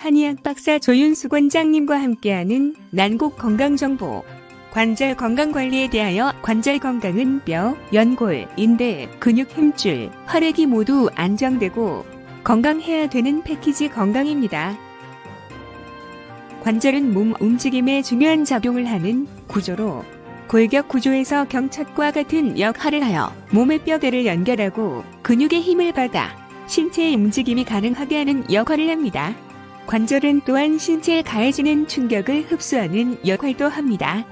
한의학 박사 조윤수 권장님과 함께하는 난곡 건강정보. 관절 건강 관리에 대하여 관절 건강은 뼈, 연골, 인대, 근육 힘줄, 혈액이 모두 안정되고 건강해야 되는 패키지 건강입니다. 관절은 몸 움직임에 중요한 작용을 하는 구조로 골격 구조에서 경첩과 같은 역할을 하여 몸의 뼈대를 연결하고 근육의 힘을 받아 신체의 움직임이 가능하게 하는 역할을 합니다. 관절은 또한 신체에 가해지는 충격을 흡수하는 역할도 합니다.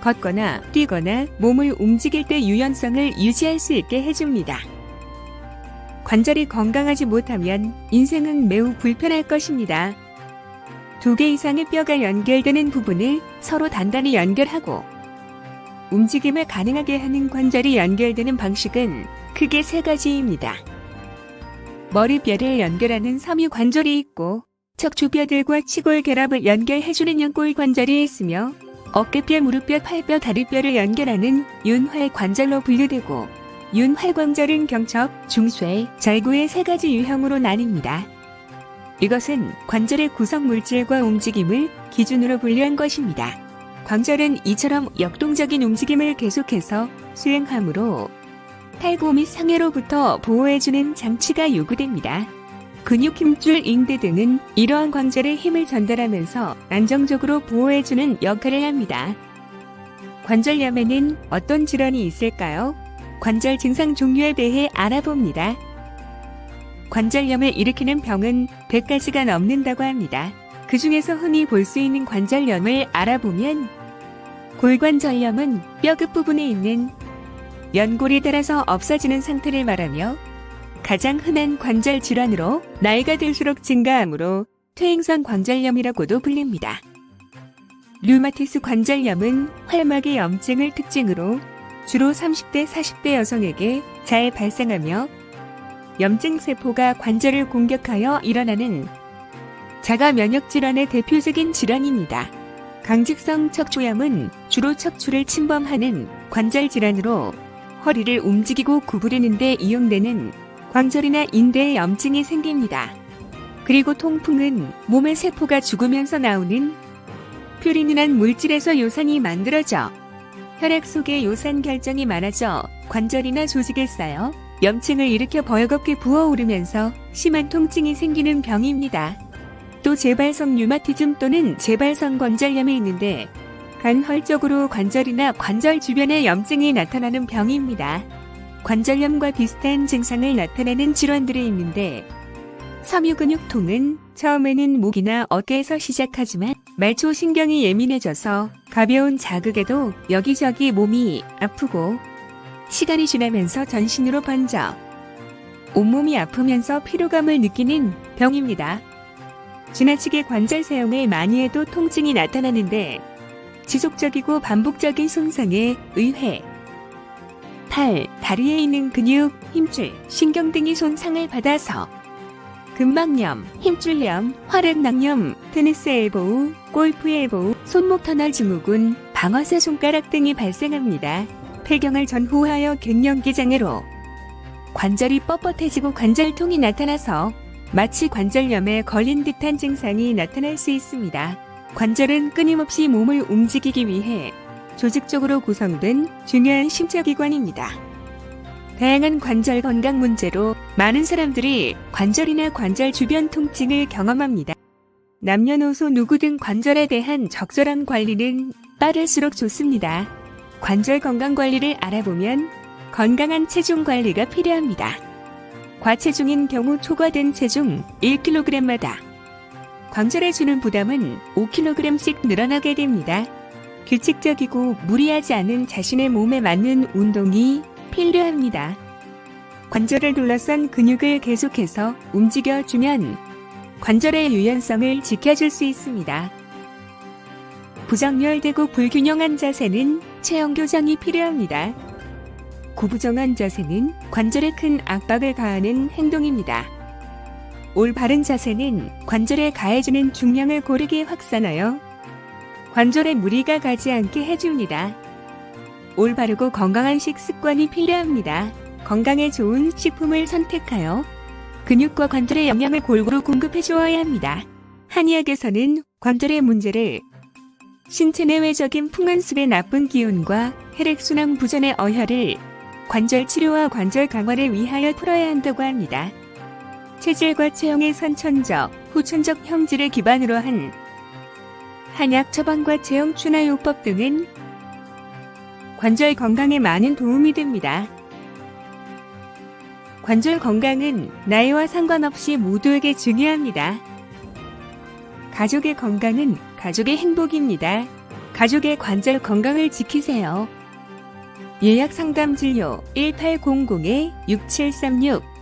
걷거나 뛰거나 몸을 움직일 때 유연성을 유지할 수 있게 해줍니다. 관절이 건강하지 못하면 인생은 매우 불편할 것입니다. 두 개 이상의 뼈가 연결되는 부분을 서로 단단히 연결하고 움직임을 가능하게 하는 관절이 연결되는 방식은 크게 세 가지입니다. 머리뼈를 연결하는 섬유관절이 있고 척추뼈들과 치골 결합을 연결해주는 연골 관절이 있으며 어깨뼈, 무릎뼈, 팔뼈, 다리뼈를 연결하는 윤활 관절로 분류되고 윤활 관절은 경첩, 중쇄, 절구의 세 가지 유형으로 나뉩니다. 이것은 관절의 구성 물질과 움직임을 기준으로 분류한 것입니다. 관절은 이처럼 역동적인 움직임을 계속해서 수행하므로 탈구 및 상해로부터 보호해주는 장치가 요구됩니다. 근육 힘줄 인대 등은 이러한 관절에 힘을 전달하면서 안정적으로 보호해주는 역할을 합니다. 관절염에는 어떤 질환이 있을까요? 관절 증상 종류에 대해 알아봅니다. 관절염을 일으키는 병은 100가지가 넘는다고 합니다. 그 중에서 흔히 볼 수 있는 관절염을 알아보면 골관절염은 뼈 끝부분에 있는 연골이 닳아서 없어지는 상태를 말하며 가장 흔한 관절 질환으로 나이가 들수록 증가하므로 퇴행성 관절염이라고도 불립니다. 류마티스 관절염은 활막의 염증을 특징으로 주로 30대, 40대 여성에게 잘 발생하며 염증 세포가 관절을 공격하여 일어나는 자가 면역 질환의 대표적인 질환입니다. 강직성 척추염은 주로 척추를 침범하는 관절 질환으로 허리를 움직이고 구부리는 데 이용되는 관절이나 인대에 염증이 생깁니다. 그리고 통풍은 몸의 세포가 죽으면서 나오는 퓨린이란 물질에서 요산이 만들어져 혈액 속에 요산 결정이 많아져 관절이나 조직에 쌓여 염증을 일으켜 버역없게 부어오르면서 심한 통증이 생기는 병입니다. 또 재발성 류마티즘 또는 재발성 관절염이 있는데 간헐적으로 관절이나 관절 주변에 염증이 나타나는 병입니다. 관절염과 비슷한 증상을 나타내는 질환들이 있는데 섬유근육통은 처음에는 목이나 어깨에서 시작하지만 말초 신경이 예민해져서 가벼운 자극에도 여기저기 몸이 아프고 시간이 지나면서 전신으로 번져 온몸이 아프면서 피로감을 느끼는 병입니다. 지나치게 관절 사용을 많이 해도 통증이 나타나는데 지속적이고 반복적인 손상에 의회, 팔, 다리에 있는 근육, 힘줄, 신경 등이 손상을 받아서 근막염, 힘줄염, 화력낭염, 테니스 엘보우, 골프 엘보우, 손목 터널 증후군, 방아쇠 손가락 등이 발생합니다. 폐경을 전후하여 갱년기 장애로 관절이 뻣뻣해지고 관절통이 나타나서 마치 관절염에 걸린 듯한 증상이 나타날 수 있습니다. 관절은 끊임없이 몸을 움직이기 위해 조직적으로 구성된 중요한 신체기관입니다. 다양한 관절 건강 문제로 많은 사람들이 관절이나 관절 주변 통증을 경험합니다. 남녀노소 누구든 관절에 대한 적절한 관리는 빠를수록 좋습니다. 관절 건강 관리를 알아보면 건강한 체중 관리가 필요합니다. 과체중인 경우 초과된 체중 1kg마다 관절에 주는 부담은 5kg씩 늘어나게 됩니다. 규칙적이고 무리하지 않은 자신의 몸에 맞는 운동이 필요합니다. 관절을 둘러싼 근육을 계속해서 움직여주면 관절의 유연성을 지켜줄 수 있습니다. 부정렬되고 불균형한 자세는 체형 교정이 필요합니다. 구부정한 자세는 관절에 큰 압박을 가하는 행동입니다. 올바른 자세는 관절에 가해주는 중량을 고르게 확산하여 관절에 무리가 가지 않게 해줍니다. 올바르고 건강한 식습관이 필요합니다. 건강에 좋은 식품을 선택하여 근육과 관절의 영양을 골고루 공급해 주어야 합니다. 한의학에서는 관절의 문제를 신체 내외적인 풍한술의 나쁜 기운과 혈액순환 부전의 어혈을 관절 치료와 관절 강화를 위하여 풀어야 한다고 합니다. 체질과 체형의 선천적, 후천적 형질을 기반으로 한 한약 처방과 체형 추나요법 등은 관절 건강에 많은 도움이 됩니다. 관절 건강은 나이와 상관없이 모두에게 중요합니다. 가족의 건강은 가족의 행복입니다. 가족의 관절 건강을 지키세요. 예약 상담 진료 1800-6736